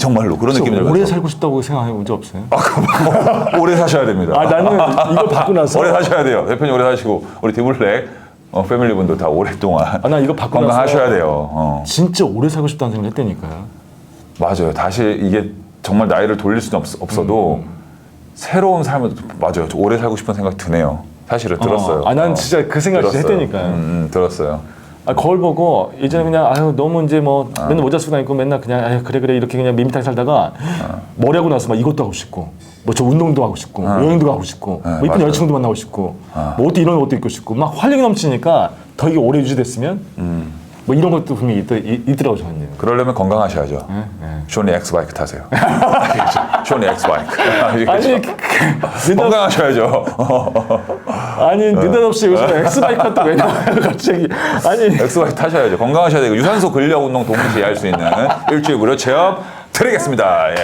정말로 그런 느낌이 들어요. 오래 살고 싶다고 생각해 본적 없어요? 오래 사셔야 됩니다. 아 나는 이거 받고 나서 오래 사셔야 돼요. 대표님 오래 사시고 우리 디블랙 어, 패밀리 분들 다 오랫동안 아, 나 이거 받고 나서 건강하셔야 돼요. 어. 진짜 오래 살고 싶다는 생각을 했다니까요. 맞아요. 다시 이게 정말 나이를 돌릴 수는 없, 어도 음. 새로운 삶을 맞아요. 저 오래 살고 싶은 생각 드네요. 사실은 들었어요. 아, 난 어. 진짜 그 생각 진짜 들었어요. 했다니까요. 음, 음, 들었어요. 아, 거울 보고 예전에 그냥 아유 너무 이제 뭐 맨날 모자 쓰고 다니고 맨날 그냥 아유 그래 그래 이렇게 그냥 밋밋하게 살다가 머리 하고 나서 막 이것도 하고 싶고 뭐 저 운동도 하고 싶고 여행도 가고 싶고 네, 뭐 이쁜 맞아요. 여자친구도 만나고 싶고 뭐 옷도 이런 옷도 입고 싶고 막 활력이 넘치니까 더 이게 오래 유지됐으면 뭐 이런 것도 분명히 있, 있, 있더라고 저는. 그러려면 건강하셔야죠. 네. 쇼니 엑스 바이크 타세요. 아시겠죠? 쇼니 엑스 바이크. 아시겠죠? 아니 그, 그, 느닷, 건강하셔야죠. 아니 느닷없이 요즘 엑스바이크가 또왜 나와요 갑자기 아니 엑스 바이크 타셔야죠. 건강하셔야 되고 유산소 근력 운동 동시에 할 수 있는 일주일 무료 체험 드리겠습니다. 예.